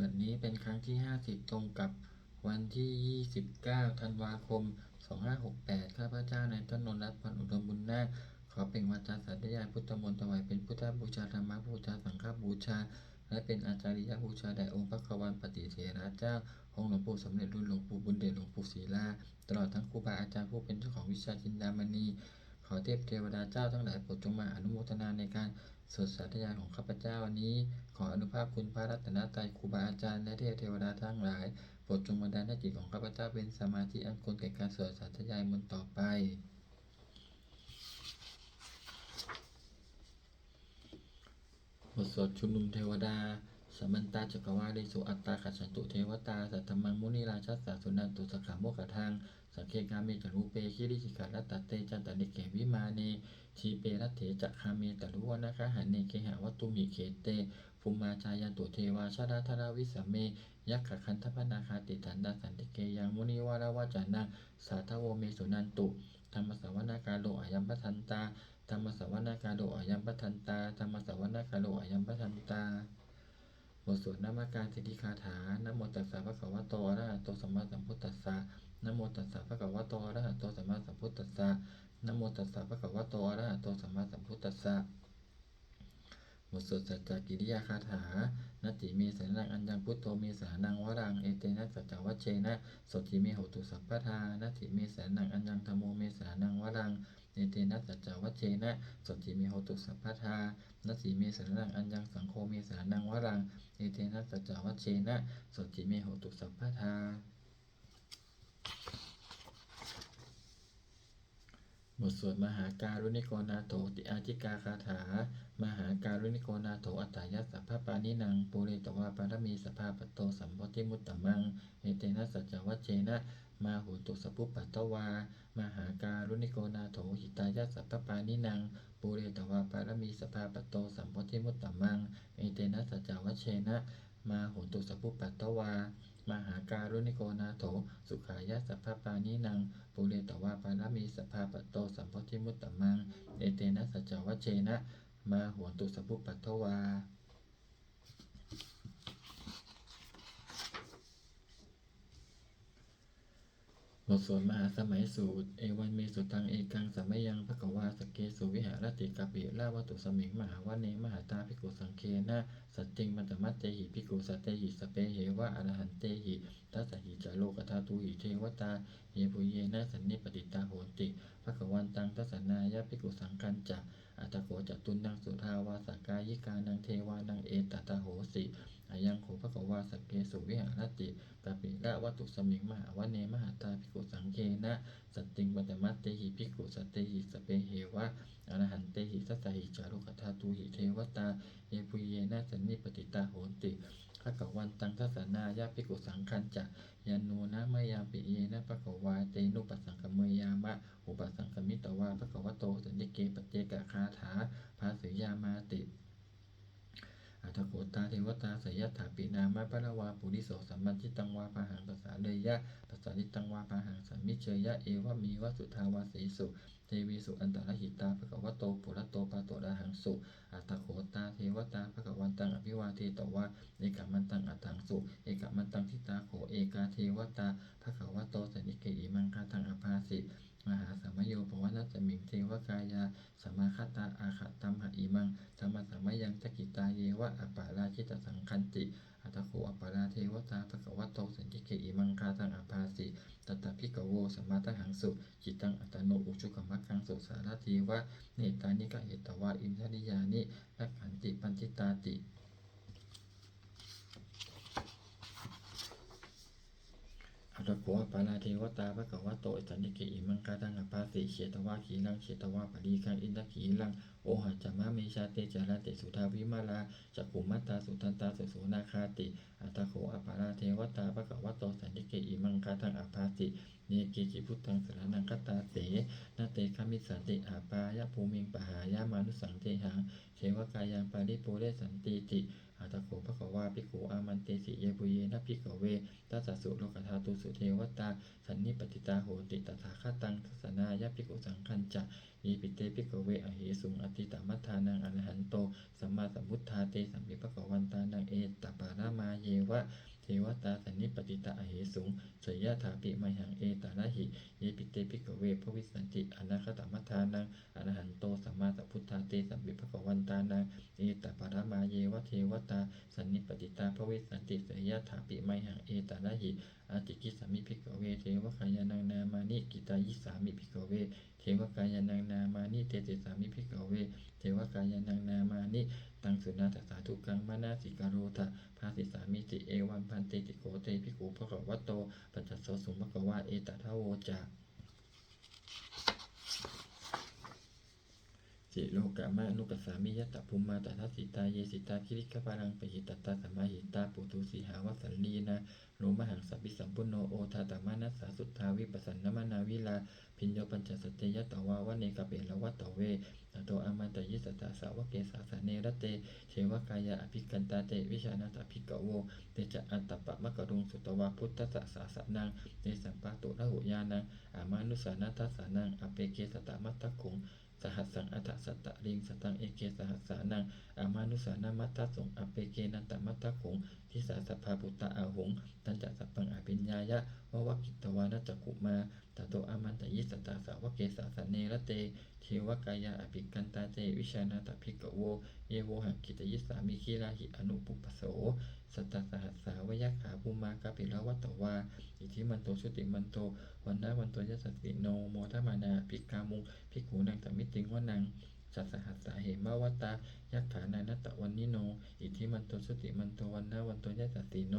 แบบนี้เป็นครั้งที่ 50 ตรงกับวันที่ 29 ธันวาคม 2568 ข้าพเจ้านายต้นนนท์รัตน์พันอุดมบุญนาคขอเป็นวาจาสัตยายพุทธมนต์ถวายเป็นพุทธบูชาธรรมบูชาสังฆบูชา และเป็นอาจาริยบูชาแด่องค์พระควันปฏิเถระเจ้าองค์หลวงปู่สมเด็จรุ่นหลวงปู่บุญเดชหลวงปู่ศรีลาตลอดทั้งครูบาอาจารย์ผู้เป็นเจ้าของวิชาจินดามณีขอเทพเทวดาเจ้าทั้งหลายโปรดจงมาอนุโมทนาในการสวดสาธยายของข้าพเจ้าวันนี้ ออนุภาพคุณพระรัตนตรัยครูบาอาจารย์และเทพเทวดาทั้งหลายโปรดจงบันดาลให้จิตของข้าพเจ้าเป็นสมาธิอันควรแก่การสวดสาธยายมนต์ต่อไปบทสวดชุมนุมเทวดาสัมมันตาจักรวาลิสุอัตตาขัจฉันตุเทวตา สัทธมังมุนิราชัสสะสุนันตุสขาโมกขทางสังเกกาเมจรูเปคิริจิกาลตัตเตจันตนิเกวิมาเนทีเปรัตเถจักคาเมตรุวนะคะหันเนเกหะวัตตุมิเขเต ภูมาจายันตุเทวาชาราธราวิสเม ยักขคันทพนาคาติถันดาสันติเกยังมุนิวาราวาจานังสาทโวเมสุนันตุ ธรรมสาวนาการโลอายัมปทันตา ธรรมสาวนาการโลอายัมปทันตา ธรรมสาวนาการโลอายัมปทันตาบทสวดนามการสิทธิคาถานโมตัสสะภะคะวะโตอระหะโตสัมมาสัมพุทธัสสะนโมตัสสะภะคะวะโตอระหะโตสัมมาสัมพุทธัสสะนโมตัสสะภะคะวะโตอระหะโตสัมมาสัมพุทธัสสะ บทสดสัจจกิริยาคาถานาติเมสานังอัญญังพุทโธเมสานังวรังเอเตนะสัจจวัชเชนะสติเมโหตุสัพพทานาติเมสานังอัญญังธรรมโมเมสานังวรังเอเตนะสัจจวัชเชนะสติเมโหตุสัพพทานาติเมสานังอัญญังสังโฆเมสานังวรังเอเตนะสัจจวัชเชนะสติเมโหตุสัพพทา บทสวดมหาการุณิโกนาโถติอาธิกาคาถา มหาการุณิโกนาโถอัตายัสสะพะปานินังปุเรตวาปารมีสภาปโตสัมโพธิมุตตะมังเอเตนะสัจวัชเชนะมาหุตุสปุปปัตวา มหาการุณิโกนาโถหิตายัสสะพะปานินังปุเรตวาปารมีสภาปโตสัมโพธิมุตตะมังเอเตนะสัจวัชเชนะ มาหุตุสปุปปัตตวา มหาการุณิโกนาโถ สุขายะสัพพปานินัง ปุเรตวาปารมีสภาปโตสัมโพธิมุตตะมัง เอเตนะสัจจวัชเชนะ มาหัวตุสปุปปัตถวา บทสวดมหาสมัยสูตร เอวันเมสุตังเอกังสัมมยังภะคะวาสเกสุวิหารติกาปิลาวัตุสมิงมหาวะเนมหาตาภิกขุสังเคนะสัจจิงมัตมัตเตหิภิกขุสัตเตหิสเปเหวะอรหันเตหิทัสสหิจาโลกธาตุหิเทวตาเยปุเยนะสันนิปติตาโหติภะคะวันตังทัสสนายะภิกขุสังคัญจะอัตตโกจตุนังสุทาวาสกายิกานังเทวานังเอตตาโหสิ อายังโขภะคะวาสเกสุวิหารติกาปิละวัตุสมิงมหาวเนมหาตาภิกขุสังเคนะสัตติงปัตตมัตเตหิภิกขุสัตเตหิสเปเหวะอรหันเตหิสัสหิจารุกธาตุหิเทวตาเยปุเยนะสันนิปติตาโหติภะคะวันตังทัสนายะภิกขุสังคัญจะยานโนะมยาปิเยนะภะคะวาเตนุปัสสังกมเมยามะอุปสังกมิตวาภะคะวะโตสันนิเกปเจกะคาถาภาสิยามาติ อัตถโกตาเทวตาสย ถาปินามะปะระวาปุริโสสัมมันจิตังวาปะหังภาษาเลยยะภาษาลิตังวาปะหังสัมมิเชยะเอวะมีวสุทาวาสีสุเทวีสุอันตรหิตาภะคะวะโตปุระโตปาโตระหังสุอัตโกตาเทวตาภะคะวันตังอภิวาเทตวะเอกมันตังอัตถังสุเอกมันตังทิตาโขเอกาเทวตาภะคะวะโตสันิเกอิมังคาตังอภาสิ มหาสัมโยปวัตตมิงเทวกายาสมาคตาอาคตัมหะอิมังธรรมสัมยังจักิตาเยวะอปาราชิตสังคันติอัตโขอปาราเทวตาภะคะวะโตสันติเกอิมังคาตังอภาสิตตพิกโวสมาตหังสุจิตังอัตโนอุชุกมักังสุสารทีวะเนตานิกะเหตวะอิมทนิยานินักขันติปัญจิตาติ อัตโขอปาราเทวตาภะคะวะโตสันติกอิมังคาตังอภาสิเฉตวะขีลังเฉตวะปรีคังอินทขีลังโอหัจจามะเมชาเตจาราเตสุทาวิมาลาจักขุมัตตาสุทันตาสุโสนาคาติอัตโขอปาราเทวตาภะคะวะโตสันติเกอิมังคาตังอภาสิเนเกจิพุทธังสรนังคตาเสนาเตคามิสันติอาปายะภูมิงปหายามานุสังเทหังเทวกายังปาริปุเรสันติติ อาตโขภควาภิกขุอามันเตสิเยปุเยนะภิกขเวตัสสะสุโลกธาตุสุเทวตา สันนิปติตาโหติตถาคตังทัสนายะภิกขุสังคัญจะยีปิเตภิกขเวอหิสุงอติตมัฏฐานังอรหันโตสัมมาสัมพุทธาเตสัมมิภกวันตานังเอตตปารามาเยวะ วตาสันนิปติตาอเหสุงสยยะถาปิมหังเอตาระหิเยปิเตภิกเวภวิสันติอนาคตมัฏฐานังอรหันโตสัมมาสัมพุทธาเตสัมมิภกวันตานังเอตปารามาเยวะเทวตาสันนิปติตาภวิสันติสยยะถาปิมหังเอตาระหิอาติกิสามิภิกขเวเทวคายานังนามานิกิตายิสามิภิกขเว เทวกายานังนามานิเตติสามิภิกเว เทวกายานังนามานิตังสุนาตสาธุกังมานาสิกาโรทะภาสิสามิติเอวันพันเตติโกเตภิกขุภะคะวะโตปัจจโสสุภะคะวะเอตทะโวจาสิโลกามะนุกัสสามิยะตภูมาตถาสิตาเยสิตาคิริกะปารังปหิตตาสัมมาหิตาปุตุสีหาวัสันลีนา โนมหังสัพพิสัมปุโนโอทาตามานัสสาสุทธาวิปัสสันนมนาวิลา พิญโยปัญจสัจจยตวาวะเนกเปลวัตตเวตโตอามันตยิสตตาสาวะเกสาสาเนรเตเทวกายะอภิกันตาเตวิชานาตภิกขโวเตจะอัตตปะมะกะรุงสุตวาพุทธสสะสนังเตสัมปะตุระหุยานังอามานุสานาทัสสานังอเปเกสตะมัตตะคุง สหัสสังอัตถสัตตะริงสตังเอเกสหัสสานังอามานุสานามัตตสงอเปเกนันตมัตตขงทิสาสภาปุตตะอาหงตันจะสัพพังอภิญญายะวะวะกิตวานัจกุมา ตโตอามันตยิสตาสาวเกสาสะเนระเตเทวกายะอภิกันตาเตวิชานาตภิกโว เยโวหังกิตยิสามิคีลาหิอนุปุปโสสัตตสหัสสาวยะขาภูมากาปิละวัตตวา อิทิมันโตชุติมันโตวันนาวันโตยสัสสิโนโมทมานาภิกามุงภิกขุนังสมิติงวนังสัสหัสสาเหมาวตายักขานานัตตะวันนิโน อิทิมันโตชุติมันโตวันนาวันโตยสัสสิโน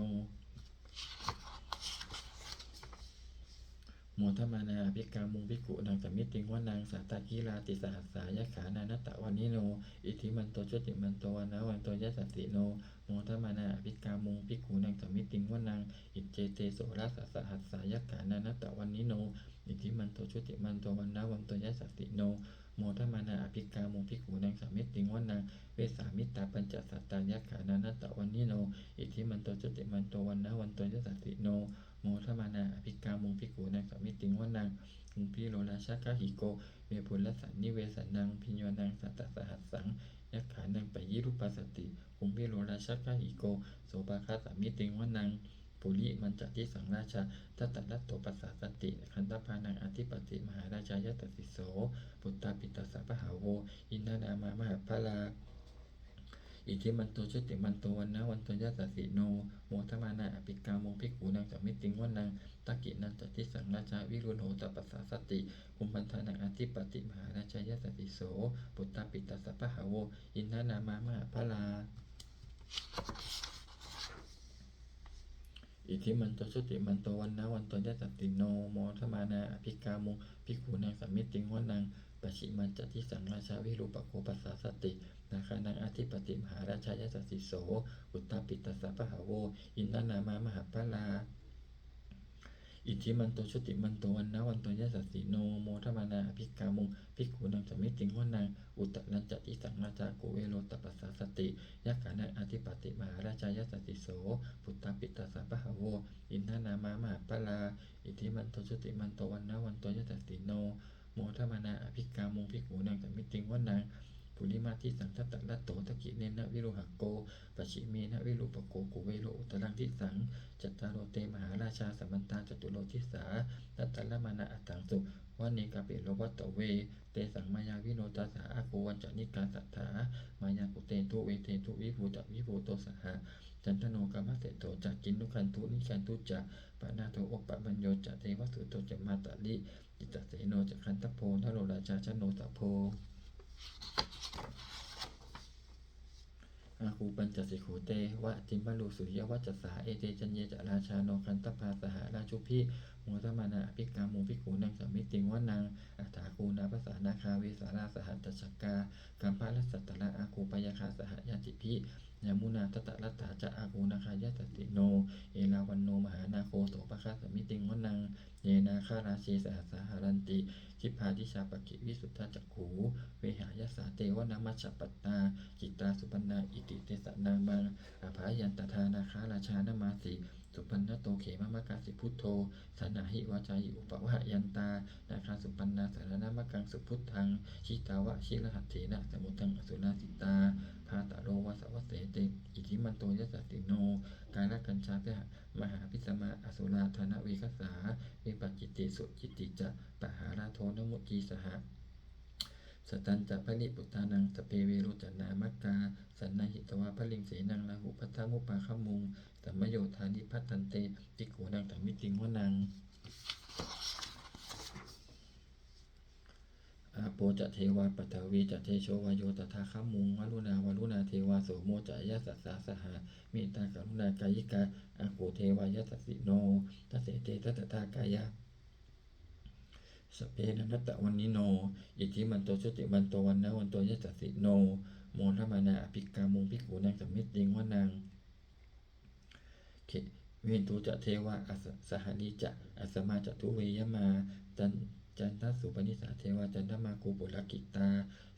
โมทมานาภิกามุงภิกขุนังสมิติงวนังสัตตกีลาติสหัสสายะขานานัตตะวันนิโน อิทิมันโตชุติมันโตวันนาวันโตยะสัสสิโน โมทมานาภิกามุงภิกขุนังสมิติงวนังอิจเจเตโสรัสสหัสสายะขานานัตตะวันนิโน อิทิมันโตชุติมันโตวันนาวันโตยะสัสสิโนโมทมานาอภิกามุงภิกขุนังสามิติงวนังเวสามิตาปัญจสัตตายะขานานัตตะวันนิโน อิทิมันโตชุติมันโตวันนาวันโตยสัสสิโน โมทมานาอภิกามุงภิกขุนังสมิติงวนังอุมพิโรราชกะหิโก เวปุลสันนิเวสนังพิญโยนังสัตตสหัสสังยักขานังไปยิรุปัสสติอุมพิโรราชกะหิโก โสภาคาสามิติงวนังปุริมันจติสังราชาทัตตลัตโตปัสสาสติคันตพานังอธิปติมหาราชายตติโสปุตตาปิตาสะปะหาโว อินนานามามหาพลา อิทิมันโตชุติมันโตวันนะวันโตยะสัสสิโนโมทมานาอภิกาโมภิกขุนังสมิติงวนังตะกินันจติสังราชาวิรุณโหตปัสสาสติคุมพันธานังอธิปติมหาราชายตติโสปุตตาปิตาสะปะหาโวอินนานามามหาพลาอิทิมันโตชุติมันโตวันนะวันโตยะสัตติโนโมทมานาอภิกามุภิกขุนังสัมมิติงวนัง ปชิมันจติสังราชาวิรูปโคปัสสาสตินาคานังอธิปติมหาราชายสัสสิโส อุตตาปิตาสะปะหาโว อินนานามามหาพลาอิทิมันโตชุติมันโตวันนะวันโตยะสัสสิโนโมทมานาภิกามุภิกขุนังสัมมิติงวนังอุตตรัญจติสังราชาโกเวโรตปัสสาสติยักขานังอธิปติมหาราชายสัสสิโสปุตตาปิตาสะปะหาโวอินทนามามหาปลาอิทิมันโตชุติมันโตวันนะวันโตยตัสสิโน โมทมานาอภิกามุงภิกขุนังสัมมิติงวนังปุริมาทิสังทัตตะละโตตะกิเนนะวิโรหะโกปชิเมนะวิรุปโกกุเวโรอุตรังทิสังจัตตารโรเตมหาราชาสัมมันตาจตุโลทิสาตัตตะละมานะอัตังสุวันเนกาเปโลวัตตเว เตสังมายาวิโนตัสสะอาโกวันจานิกาสัทธามายากุเตทุเวเตทุวิภูตวิภูโตสหะจันทโนกรรมเตโตจักกินนุคันทุนิคันทุจะปะนาโทโอปะบัญโยจะเทวสุโตจะมาตะลิ จิตตเสโนจะคันตโพนโรราชาชโนตโพอาคูปัญจสิขุเตวะจิมบาลุสุยวัจสาเอเตจันเยจะราชาโนคันตพาสหราชุพิโมทมานาอภิกามุภิกขุนังสมมิติงวนังอัฏฐาคูนาภาษานาคาเวสาราสหัตตชกากัมพาลสัตตละอาคูปยาคาสหยาจิพิ ยามุนาตตะลัตถาจะอาคูนาคายตติโน เอราวันโนมหานาโคโสปะคาสมิติงวนัง เยนาคาราชีสหัสสหารันติทิพาทิชาปกิวิสุทธจักขูเวหายสาเตวนามัชปัตตาจิตาสุปันนาอิติเตสนามังอภายันตทานาคาราชานามาสิสุปันนโตเขมามะกาสิพุทโธสนาหิวาจาหิอุปวะยันตา นาคาสุปันนาสารนามกังสุพุทธัง ชิตาวะชิรหัตเถนะสมุทังอสุราสิตา พาตะโรวาสวัสเสเตอิทิมันโตยสสติโน กาลกัญชาเพหะมหาพิสมาอสุราธนเวคสาวิปัจจิติสุจิติจะปหาราโทนมุกีสหะสตันจะพลิปุตานังสเปเวโรจนามักกา สันนาหิตวาพลิงเสนังลาหุพัทธมุปาขมุงสัมโยธานิพัตันเตติโขนังตัมิติงวนังาโปจะเทวาปัทวีจะเทโชวายโยตถาคามุงวรุณาวรุณาเทวาโสโมจะยะสัสสาสหามิตากรุณากายิกาอาโกเทวายะสัสสิโนทัสเสเตทัตตากายะสเปนันตะวันนิโน อิทิมันโตชุติมันโตวันนะวันโตยะสัสสิโน โมทมานาอภิกามุงพิกขุนังสมมิตติงวานังเขวินตุจะเทวะอสสหนิจะอัสมาจะทุเวยมาจัน จันทสุปนิสาเทวาจันทมาคูปุรกิตา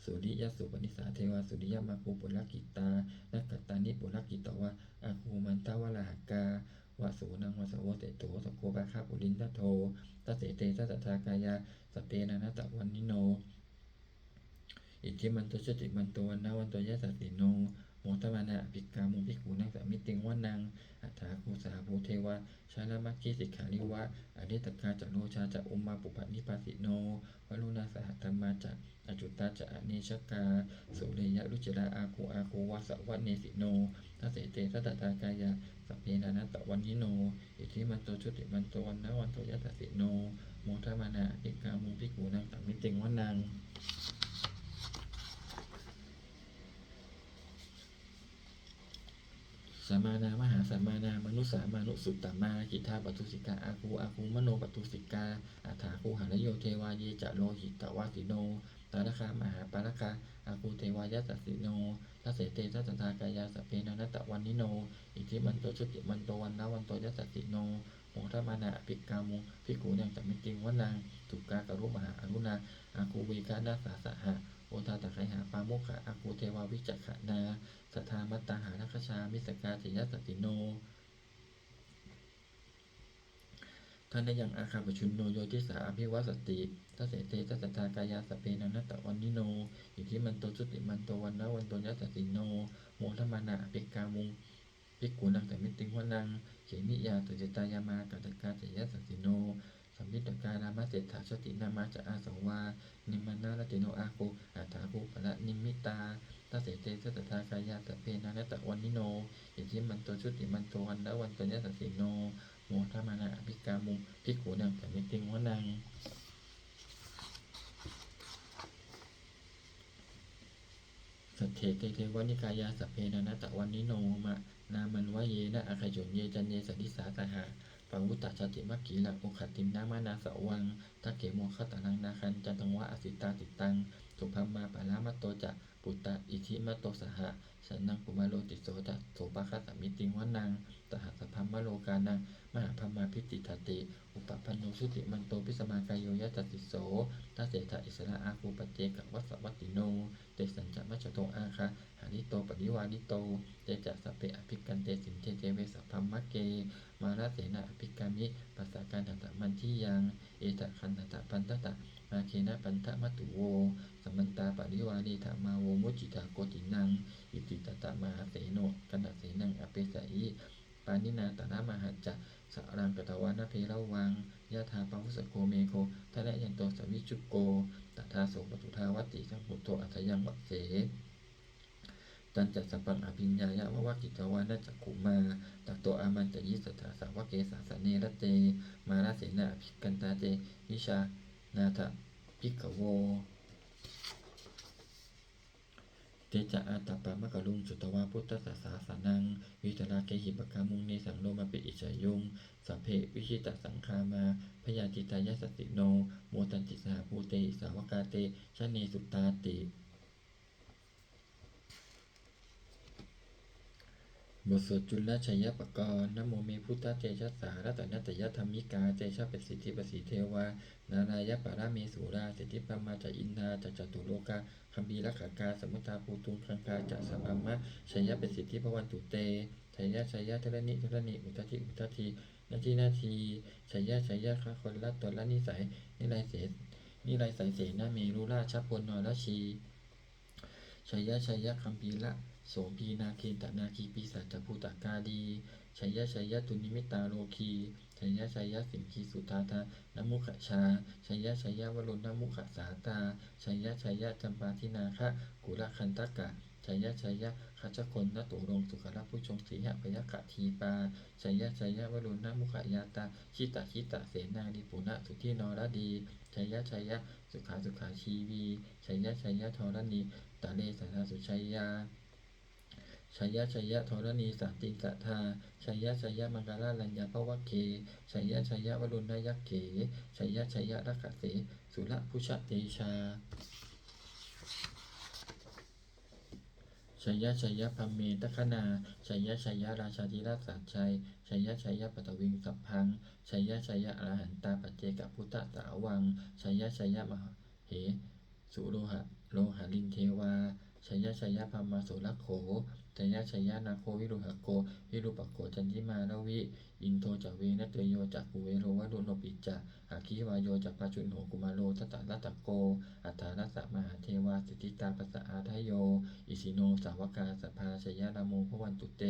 สุริยสุปนิสาเทวาสุริยมาคูปุรกิตานักตานิปุรกิตวะอาคูมันตาวลาหกาวะสูนังวะสวเตโตสกโกบาคาปุรินทโทตเสเตตัสสะทากายาสเปนานาตะวันนิโน อิทิมันโตชติมันโตวันนาวันโตยะสัสสิโน โมตมานาอภิกามุภิกขุนังสามิติงวานังอัฏฐาภูสาภูเทวะชาลมัคคีสิกขานิวะอนิตกาจะโลชาจะอุมมาปุปนิปัสสิโนวรุณาสหธรรมาจะอจุตาจะอเนชกาสุเรยะรุจราอาคูอาคูวะสวัเนสิโนทัสเสเตทัตตากายาสัพเพนานัตตะวันนิโน อิทิมันโตชุติมันโตวันนวันโตยัตสิโนโมทมานาอภิกามุภิกขุนังสามิติงวานัง สัมมานามหาสัมมานา มนุสสามานุสุตตมากิทาปตุสิกาอาคูอาคูมโนปตุสิกาอัฏฐาคูหานโยเทวาเยจะโลหิตวาสิโนตานะคามหาปานะคาอาคูเทวายะสัสิโนทัสเสเตทัสสทากายาสเพนนัตตะวันนิโน อิทิมันโตชุติมันโตวันนะวันโตยะสัสิโนโมทมานาอภิกามุภิกขุยังจะมิติงวนังตุกากรุมหาอรุณาอาคูเวกานาสาสหะโอทาตะไคหาปาโมขะอาคูเทวาวิจักขนาสัทธามัตต ชามิสกาติยสติโนท่านได้ยังอาคาปชุนโนโยติสาอภิวัสติทัสเสตทัสตากายาสเปนันตะวันนิโนอิทิมันโตสุติมันโตวันนะวันโตยัสสติโนโมทมานาอภิกามุงภิกขุนังแต่มิติงวนังเขมิยาตุจิตายามากัตกาติยัสสติโนสัมมิตการามาเศรษฐาสตินามาจะอาสวานิมานาลติโนอาคูอัตถาภูปะละนิมิตา ทัสเสเตทัสสทากายาตเพนานัตตะวันนิโนอิทิมันโตชุติมันโตวันละวันโตยสัสสิโนโมทมานาอภิกามุงภิกขุนังแต่ไมิติงวนังสัทเทเตเทวนิกายาสัพเพนานัตตะวันนิโนมะนามันวะเยนะอาคโยนเยจันเยสดิสาสหะปังวุตตะชติมัคคีลังโอขัตติมนามานาสวัง ทักเขโมขตานังนาคันจันตังวะอสิตาติตังสุภามาปาลามัตโตจะปุตตะอิทิมัตโตสหะสันนังกุมาโลติโสจะโสปะคสมิติงวนังตหะสพัมมะโลกานังมหาพมาพิติทติ อุปปันโนสุติมันโตพิสมากายโยยะตติโสทัสเสถะอิสระอาคูปเจกวัสสวัติโนเตสัญจะมัจโตอาคาหานิโตปริวานิโตเตจะสเปอภิกันเตสินเทเตเวสพัมมะเก มาราเสนาอภิกามิปัสสาการตัตะมันที่ยัง เอตะคันตัตะปันตตะมาเคนะปันทะมัตุโวสัมมันตาปริวานิธามาโวมุจิตาโกตินัง อิติตตะมาเสโนกันตเสนังอเปสะอิปานินาตนะมหัจจะสะรังกตวานะเพระวังยะธาปะวุสโกเมโคทะเลยันโตสวิชุโกตถาโสปตุทาวัติสังพุทโตอัตยังวัเส ตันจัสสปังอภิญญายะวะวะกิจวานะจักขุมาตัตโตอามันจะยิสตถาสาวะเกสาสเนรเต มาราเสนาภิกันตาเตวิชานาทะพิกขโวเตจะอาตปามะกะลุงสุตวาพุทธสสาสานัง วิตราเกหิปกามุงเนสังโนมาปิอิจายุงสัพเพวิชิตสังคามาพยาจิตายสสติโนโมตันติสหภูเตสาวกาเตชะเนสุตตาติ บทสวดจุลชัยปกรณ์นโมเมพุทธเตชะสารัตนัตยธรรมิกาเตชะเป็นสิทธิประสิทธิเทวา นารายะปาราเมสุราสิทธิปมาจอินทาจัจจตุโลกาคัมภีรักขากาสมุตาภูตุงคังคาจัสัมปัมะชัยยะเป็นสิทธิพวันตุเตชัยยะชัยยะเทระนิเทระนิอุตติอุตตินาทีนาทีชัยยะชัยยะคะคนละตัวละนิสัยนิไรเสนิไรสายเสนาเมรุราชพลนรชีชัยยะชัยยะคัมภีระ โสพีนาเคนตนาคีปีศาจภูตากาดีชัยยะชัยยะตุนิมิตาโลคีชัยยะชัยยะสิงคีสุตาตานมุขชาชัยยะชัยยะวรุณนมุขสาตาชัยยะชัยยะจำปาทินาคะกุลคันตกะชัยยะชัยยะขจคนนตุรงสุขระผู้ชงสีหพยกะทีปาชัยยะชัยยะวรุณนมุขยาตาชิตาชิตาเสนาลิปุณะสุทินรดีชัยยะชัยยะสุขาสุขาชีวีชัยยะชัยยะธรณีตาเลสานาสุชัยยา ชัยยะชัยยะธรณีสันติกะทาชัยยะชัยยะมังกราลัญญาภวะเคชัยยะชัยยะวรุณยักเขชัยยะชัยยะรักขะเสสุระพุชเตชาชัยยะชัยยะพมเมตคนาชัยยะชัยยะราชาธิราชสัจชัยชัยยะชัยยะปัตวิงสัพพังชัยยะชัยยะอรหันตาปัจเจกพุทธสาวังชัยยะชัยยะมหาเหสุโลหะโลหะลินเทวาชัยยะชัยยะพามาโสรโข ชัยยะชัยยะนาโควิรุหะโก วิรุปะโกจันทิมาลวิ อินโทจักเวนัตโยจักกุเวโรวะโดโนปิจจะอาคีวายโยจักปาจุนโหกุมาโลทัตตะรัตตะโก อัฏฐารัสมหาเทวาสิทธิตาปัสสะอาทโย อิสิโนสาวกาสภาชัยยะนาโมพระวันตุเต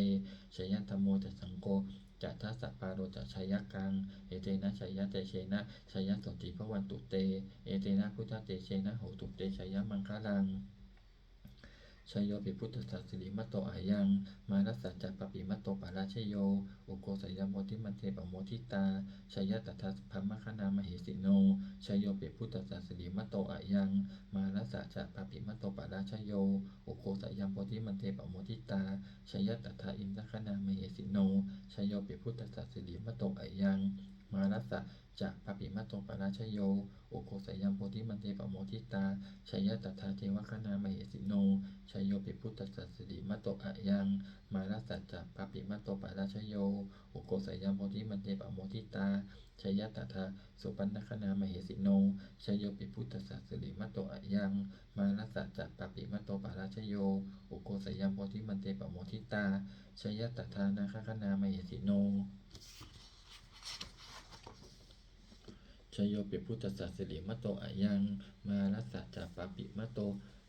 ชัยยะธโมจัสังโกจัตทัสสะปาโรจัชัยยะกัง เอเตนะชัยยะเตเชนะชัยยะสนติพระวันตุเต เอเตนะพุทธเตเชนะโหตุเตชัยยะมังคลัง ชยโยปิพุทธสัสสิริมัตโตอายัง มารัสสัจจปปิมัตโตปาราชโย อุโกสยามโมทิมันเทปโมทิตาชยยะตถาพัมคณามเหสิโนชยโยปิพุทธสัสสิริมัตโตอายัง มารัสสัจจปปิมัตโตปาราชโย อุโกสยามโมทิมันเทปโมทิตาชยยะตถาอินทคณามเหสิโนชยโยปิพุทธสัสสิริมัตโตอายัง มารัสสะ จะปปิมัตโตปาราชโยโอโกสยามโพธิมันเตปโมทิตาชัยยะตถาเทวคณามเหสิโนชัยโยปิพุทธสัสสิริมัตโตอะยัง มารัสสัจจะปปิมัตโตปาราชโยโอโกสยามโพธิมันเตปโมทิตาชัยยะตถาสุปันนคณามเหสิโนชัยโยปิพุทธสัสสิริมัตโตอะยัง มารัสสัจจะปปิมัตโตปาราชโยโอโกสยามโพธิมันเตปโมทิตาชัยยะตถานาคคณามเหสิโน ชโยปิพุทธสัสสิริมัตโตอะยัง มารัสสะจัปปิมัตโต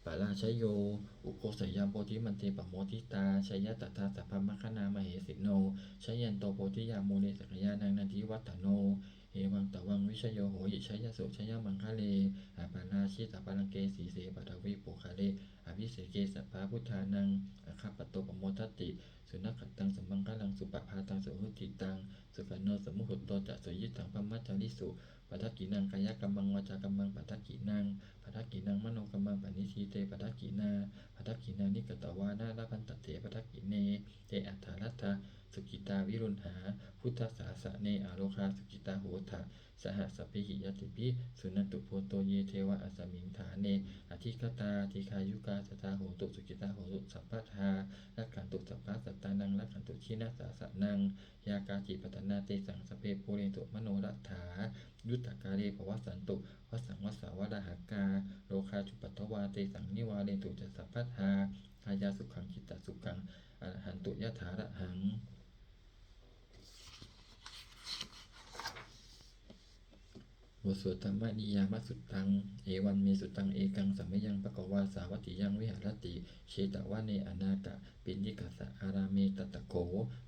ปาราชโย อุโคสยามโพธิมันเตปโมทิตาชยยตถาสัพพมคณามเหสิโนชยันโตโพธิยามูเนสักยานังนันทิวัตโน เอวังตะวังวิชโยโหยิชยโสชยมังคะเลอาปานาชิตาปาลังเกสีเสปัทวิปุคะเลอภิเสเกสัพพาพุทธานังอาคาปโตปโมทตติสุนัขขัตตังสมังคะลังสุปภาตังสุหุติตัง สุขันโนสมุหุตโตจะสุยิตังพมัจจาริสุปัทกินังกายกรรมังวาจากรรมังปัทกินังปัทกินังมโนกรรมังปณิชีเตปัทกินาปัทกินานิกตวานาลพันตเตปัทกิเนเตอัฏฐารัตถะ สุกิตาวิรุณหา พุทธสาสะเนอาโลคาสุกิตาโหทะสหัสพิหิยติปิสุนันตุโพโตเยเทวะอสมิงฐาเนอธิคตาทีคายุกาสตาโหตุสุกิตาโหตุสัพพะทาลักขันตุสัพพะสัตตานังลักขันตุชินาสาสะนัง ยากาจิปัตนาเตสังสเพปูเรนตุมโนรัตถา ยุตตกาเรภวสันตุวสังวสาวราหากา โลคาจุปัตวาเตสังนิวาเรนตุจัสสัพพะทาอายาสุขังจิตตสุขังอรหันตุยะถาระหัง บทสดธรรมนิยามสุตตัง เอวันเมสุตัง เอกังสัมมยังปะกวาสาวัติยังวิหารติ เชตวะเนอนากะปินิกัสสะอาราเมตตะโก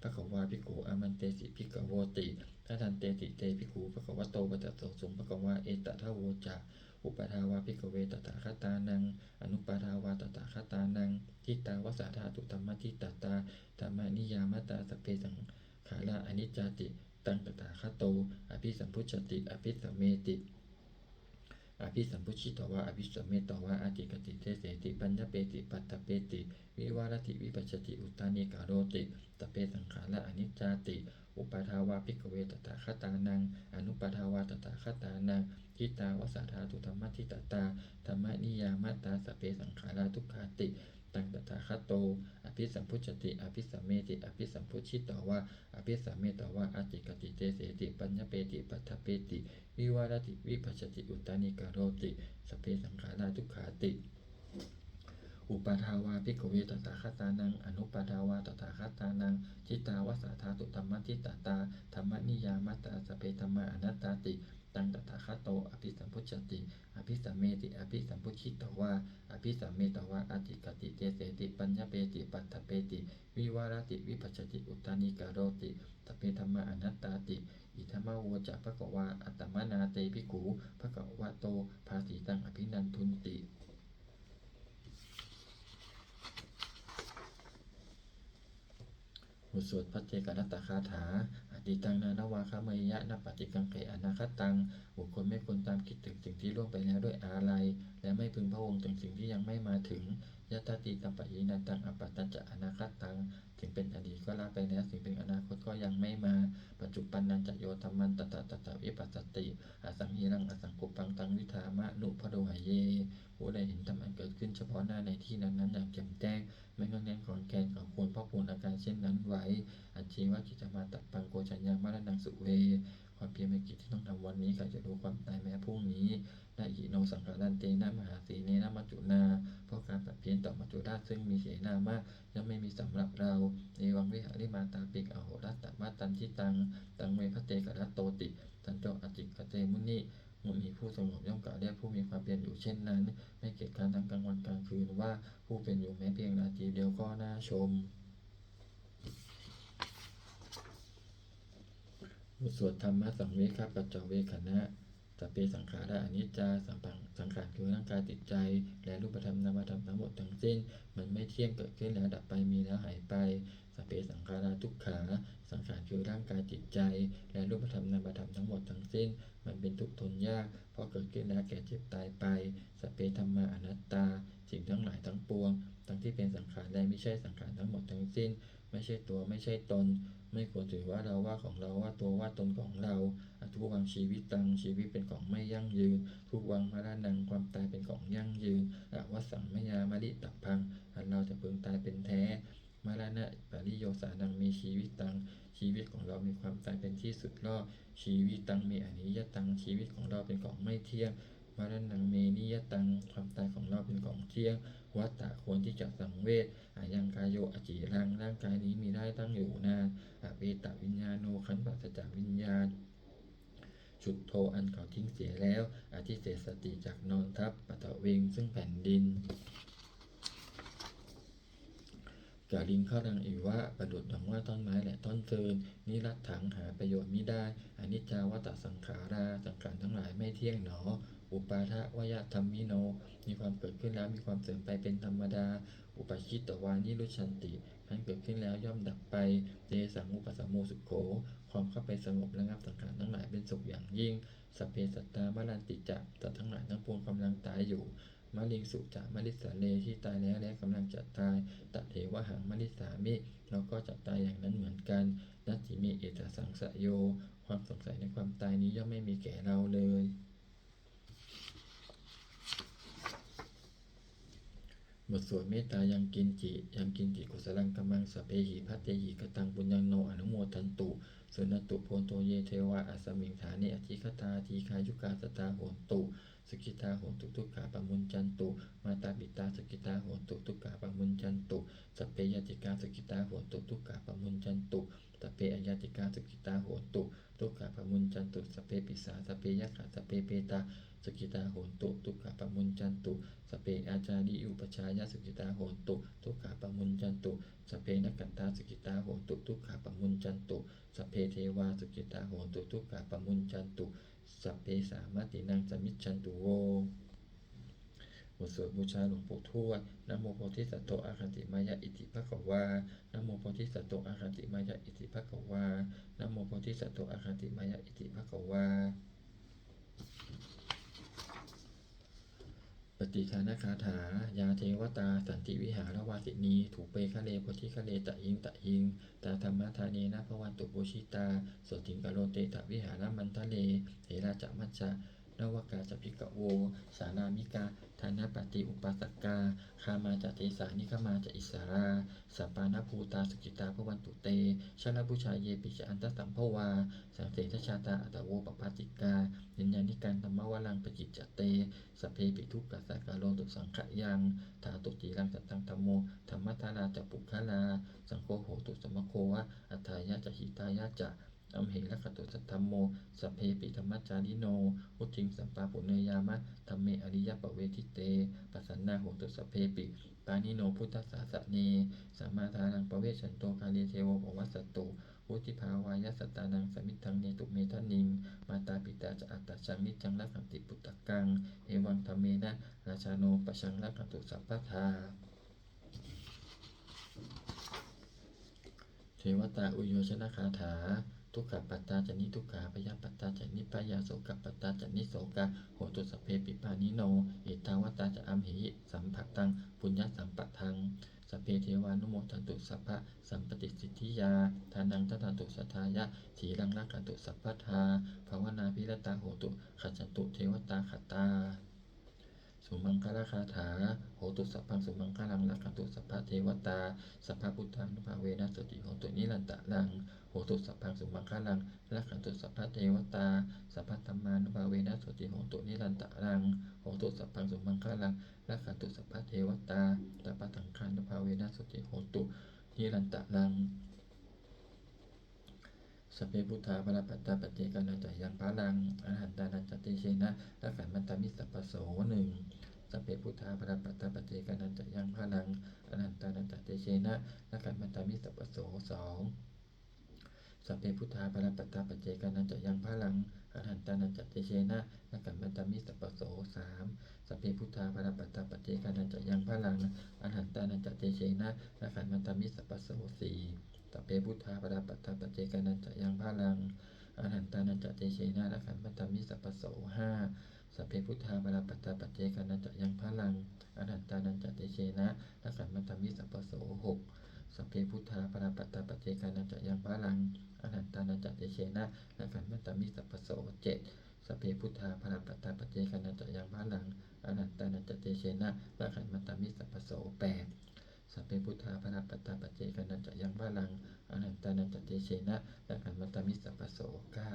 ปะกวาภิกขุอามันเตสิภิกขโวติทัทันเตติเตภิกขุปะกวะโตปะจตโตสุงปะกวาเอตทะโวจะอุปทาวาภิกเวตตาคตานัง อนุปทาวาตตาคตานังทิตาวสาธาตุธรรมทิตตตาธรรมนิยามตาสเพสังขาราอนิจจติ ตังตถาคตโต อภิสัมพุชติ อภิสัมเมติ อภิสัมพุชิตวะ อภิสัมเมตวะ อติกติเทเสติปัญญเปติปัตตเปติ วิวารติวิปัชติ อุตานิกาโรติตเปสังขาระอนิจจาติ อุปทาวาภิกเวตตาคตานัง อนุปทาวาตตาคตานังทิตาวสาธาตุธรรมทิตตาธรรมนิยามตาสเพสังขาราทุกขาติ ตังตถาคตโต อภิสัมพุชติ อภิสัมเมติ อภิสัมพุชิตวะอภิสัมเมตวะอติกติเตเสติปัญญเปติปัฏฐเปติ วิวารติวิปัชติอุตตานิการโรติ สเพสังขาราทุกขาติ อุปาทาวาภิกเวตถาคตานัง อนุปาทาวาตถาคตานัง จิตาวสาธาตุธรรมทิตตาธรรมนิยามตตาสเพธรรมาอนัตตาติ ตังตถาคตโต อภิสัมพุชติ อภิสัมเมติ อภิสัมพุชิตวะอภิสัมเมตวะอติกติเตเสติ ปัญญเปติ ปัฏฐเปติ วิวารติวิปัชติ อุตานิกาโรติสพเพธรรมาอนัตตาติ อิทัมมาโวจะภะคะวา อัตมนาเตภิกขุภะคะวะโต ภาสีตังอภินันทุนติบทสวดพัจเจกนัตตคาถา ดีตังนานาวาคาเมยะนัปฏิกังเกอนาคตัง บุคคลไม่ควรตามคิดถึงสิ่งที่ล่วงไปแล้วด้วยอะไร และไม่พึงพระวงถึงสิ่งที่ยังไม่มาถึง ยะตติตัมปะยินันตังอปปตัญจะอนาคตังสิ่งเป็นอดีตก็ละไปแล้วสิ่งเป็นอนาคตก็ยังไม่มา ปัจจุบันนันจะโยธรรมันตตะตตะวิปัสสติอสังหิรังอสังกุปังตังวิธามะนุพโดหายเยผู้ใดเห็นธรรมอันเกิดขึ้นเฉพาะหน้าในที่นั้นๆอย่างแจ่มแจ้ง ไม่งอนแงนขอนแกนของควรพ่อพูนอาการเช่นนั้นไว้ อัจจีวกิจมาตัดปังโกชัญญามรณังสุเว ความเพียรเป็นกิจที่ต้องทำวันนี้ใครจะรู้ความตายแม้พรุ่งนี้ นาอิโนสังขารันเตนะมหาสีเนนะมัจจุนาเพราะการตัดเพียรต่อมัจจุราชซึ่งมีเสนามากย่อมไม่มีสำหรับเราเอวังวิหาริมาตาปิกอโหรัตตมาตันทิตัง ตังเมพระเตกรัตโตติ ตันโจอจิกเตมุนิมุนีผู้สงบย่อมกล่าวเรียกผู้มีความเพียรอยู่เช่นนั้น ไม่เกียจการทั้งกลางวันกลางคืนว่าผู้เป็นอยู่แม้เพียงนาทีเดียวก็น่าชมสวดธรรมะสังเวคปัจจเวคณะ สัพเพสังขาราอนิจจาสังผังสังขารคือร่างกายจิตใจ และรูปธรรมนามธรรมทั้งหมดทั้งสิ้น มันไม่เที่ยงเกิดขึ้นแล้วดับไปมีแล้วหายไปสัพเพสังขาราทุกขา สังขารคือร่างกายจิตใจ และรูปธรรมนามธรรมทั้งหมดทั้งสิ้น มันเป็นทุกข์ทนยาก เพราะเกิดขึ้นแล้วแก่เจ็บตายไปสัพเพธรรมาอนัตตา สิ่งทั้งหลายทั้งปวง ทั้งที่เป็นสังขารและไม่ใช่สังขารทั้งหมดทั้งสิ้น ไม่ใช่ตัวไม่ใช่ตน ไม่ควรถือว่าเราว่าของเราว่าตัวว่าตนของเราทุกวังชีวิตตังชีวิตเป็นของไม่ยั่งยืน ทุกวังมรณังความตายเป็นของยั่งยืนอวสังมยามริตับพังอันเราจะพึงตายเป็นแท้มรณะปริโยสานังมีชีวิตตังชีวิตของเรามีความตายเป็นที่สุดรอบชีวิตตังมีอนิยตังชีวิตของเราเป็นของไม่เที่ยงมรณังเมนิยตังความตายของเราเป็นของเที่ยง วัตตะควรที่จะสังเวชอายังกายโยอจิรังร่างกายนี้มีได้ตั้งอยู่นานอเวตวิญญาโนขันปราศจากวิญญาณชุดโทอันเขาทิ้งเสียแล้วอธิเศษสติจากนอนทับปัตะเวงซึ่งแผ่นดินกาลิงเข้าดังอีว่าประดุดดังว่าต้นไม้และต้นเฟินนิรัตถังหาประโยชน์มิได้อนิจจาวัตสังขาราสังขารทั้งหลายไม่เที่ยงหนอ อุปาทะวยธรรมิโน มีความเกิดขึ้นแล้วมีความเสื่อมไปเป็นธรรมดา อุปชิตตวานิรุชันติพันเกิดขึ้นแล้วย่อมดับไปเดสังอุปสมโมสุขโข ความเข้าไปสงบระงับสังขารทั้งหลายเป็นสุขอย่างยิ่งสเพสัตตามรันติจักสัตว์ทั้งหลายทั้งปวงกำลังตายอยู่มะลิงสุจะมะลิสาเลที่ตายแล้วและกำลังจะตายตะเทวหังมะลิสามิ เราก็จะตายอย่างนั้นเหมือนกันนัตถิมีเอตสังสะโย ความสงสัยในความตายนี้ย่อมไม่มีแก่เราเลย บทสวดเมตตายังกินจิยังกินจิกุสลังกำมังสพเพหิพัตเตหิกตังปุญญังโนอนุโมทันตุสุนตุโพนโตเยเทวะอัสมิงฐานิอธิคตาทีคายุกาสตาโหนตุสกิตาโหนตุทุกขาปมุนจันตุมาตาปิตาสกิตาโหนตุทุกขาปมุนจันตุสพเพยติกาสกิตาโหนตุทุกขาปมุนจันตุสพเพอายติกาสกิตาโหนตุทุกขาปมุนจันตุสพเพปิสาสพเพยะขะสพเพเปตา สกิตาโหตุทุกขปมุนจันตุสเพอาจาริอุปชายาสกิตาโหตุทุกขปมุนจันตุสเพนักขันตาสกิตาโหตุทุกขปมุนจันตุสเพเทวาสกิตาโหตุทุกขปมุนจันตุสเพสามตินังสมิจฉันตุโวบทสวดบูชาหลวงปู่ทวดนโมโพธิสัตโตอาคันติมายะอิติภะคะวานโมโพธิสัตโตอาคันติมายะอิติภะคะวานโมโพธิสัตโตอาคันติมายะอิติภะคะวา ฏิทานคาถา ยาเทวตา สันติวิหารวาสินี ถูเปคะเลโพธิคะเลตะยิงตะยิง ตาธรรมธาเนนะพวันตุปุชิตา โสติงกโรเตตะวิหารมันทะเลเถราจะมัจจะ นวากาจพิกะโว สารามิกาธานปฏิอุปาสกา คามาจเตสานิคมาจะอิสารา สัปปานาภูตาสุกิตาพวันตุเต ชลบุชาเยปิจอันตสัมภวา สังเสทชาตาอัตโวปปาติกายินญานิการธรรมวลังปจิจเต สเพปิทุกขสักาโลตุสังขยังถาตุจีรังสตังธรรมโมธรรมทาราจปุคลา สังโฆโหตุสมโควะอัฏฐายะจหิตายะจะ อัมเหระคตุสัทธัมโม สัพเพปิธรรมจาริโน อุทิงสัมปาปุเนยามะธรรมเมอริยปเวทิเตปัสสันนาโหตุสัพเพปิปานิโนพุทธสาสะเนสัมมาทานังปเวชันโตกาเลเทโวปวัสตุวุติภาวายสตานังสมิทธังเนตุเมทันนิง มาตาปิตาจะอัตตาชังนิจจังรักขันติปุตตะกัง เอวังธรรมเมนะราชาโนปชังรักขันตุสัพพทาเทวตาอุโยชนะคาถา ทุกขปัตตาจนิทุกขาพยาปัตตาจนิพยาโสกปัตตาจนิโสกาโหตุสพเพปิปานิโนเอตาวตาจะอัมหิสัมผัตังปุญญสัมปะทังสเพเทวานุโมทันตุสัพพะสัมปติสิทธิยาทานังทันตุสัทายะถีรังรักขันตุสัพพทาภาวนาพิรตาโหตุขัจจตุเทวตาขตาสุมังคลาคาถาโหตุสัพพังสุมังคลังลักขันตุสัพพะเทวตา สัพพะพุทธังนุภาเวนะสติโหตุนิรันตะลัง โหตุสัพพังสุมังคลังลักขันตุสัพพะเทวตา สัพพะธรรมานุภาเวนะสติโหตุนิรันตะลังโหตุสัพพังสุมังคลังลักขันตุสัพพะเทวตา สัพพะสังฆานุภาเวนะสติโหตุนิรันตะลังสพเพพุทธาภรปัตตาปฏิกานันจะยังพระลังอรหันตานันจติเชนะรักขันมันตามิสัพพโสหนึ่งสพเพพุทธาภรปัตตาปฏิกานันจะยังพระลังอรหันตานันจติเชนะรักขันมันตามิสัพพโสสอง สัพเพพุทธาภรปัตตาปฏิกานันจะยังพระลังอรหันตานันจติเชนะรักขันมันตามิสัพโสสามสัพเพพุทธาภรปัตตาปฏิกานันจะยังพระลังอรหันตานันจติเชนะรักขันมันตามิสัพโสสี่สัพเพพุทธาภรปัตตาปฏิกานันจะยังพระลังอรหันตานันจะเตเชนะละขันปัตตามิสัพโสห้าสัพเพพุทธาบาลปัตตาปัจเจกานันจะยังพระลังอรหันตานันจะเตเชนะละขันปัตตามิสัพโสหกสัพเพพุทธาบาลปัตตาปัจเจกานันจะยังพระลังอรันตานันจะเตเชนะละขันมัตตามิสัพพโสเจ็ดสเพพุทธาบาลปัตตาปเจเจกานันจยังพระลังอรันตานันจะเตเชนะละขันมัตตามิสัพพโสแปดสัพเพพุทธาภรปัตตาปเจเจกานันจยังพระลังอรันตานันจะเตเชนะและขันมัตตามิสัพโสเก้า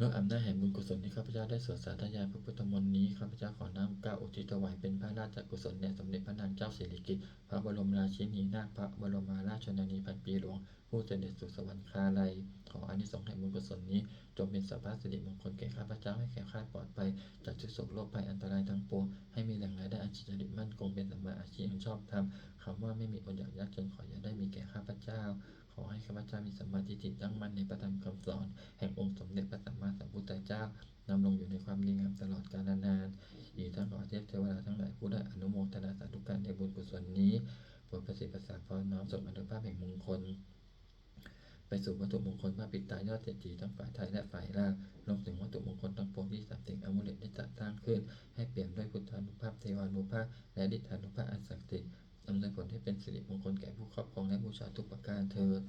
ด้วยอำนาจแห่งบุญกุศลที่ข้าพเจ้าได้สวดสาธยายพระพุทธมนต์นี้ข้าพเจ้าขอน้อมเกล้าอุทิศถวายเป็นพระราชกุศลแด่สมเด็จพระนางเจ้าสิริกิติ์พระบรมราชินีนาถพระบรมราชชนนีพันปีหลวง ผู้เสด็จสู่สวรรคาลัยขออานิสงส์แห่งบุญกุศลนี้จงเป็นสัพพสิริมงคลแก่ข้าพเจ้าให้แข็งคลาดปลอดภัยจากทุกโศกโรคภัยอันตรายทั้งปวงให้มีแหล่งรายได้อันจริตมั่นคงเป็นสัมมาอาชีพชอบธรรมคำว่าไม่มีอดอยากยากจนขออย่าได้มีแก่ข้าพเจ้า อให้ข้าพเจ้ามีสัมมาทิฏฐิตั้งมั่นในพระธรรมคำสอน แห่งองค์สมเด็จพระสัมมาสัมพุทธเจ้านำลงอยู่ในความดีงามตลอดกาลนานอีกทั้งขอเทพเทวดาทั้งหลายผู้ได้อนุโมทนาสาธุการในบุญกุศลนี้โปรดประสิทธิ์ประสาพรน้อมส่งอนุภาพแห่งมงคล ไปสู่วัตถุมงคลพระปิดตายอดเศรษฐีทั้งฝ่ายไทยและฝ่ายลาวรวมถึงวัตถุมงคลทั้งปวงที่สามสิ่งอมุเลตได้จัดสร้างขึ้น ให้เปลี่ยนด้วยพุทธานุภาพเทวานุภาพและดิษฐานุภาพอันศักดิ์สิทธิ์ อำนวยผลให้เป็นสิริมงคลแก่ผู้ครอบครองและบูชาทุกประการเถิด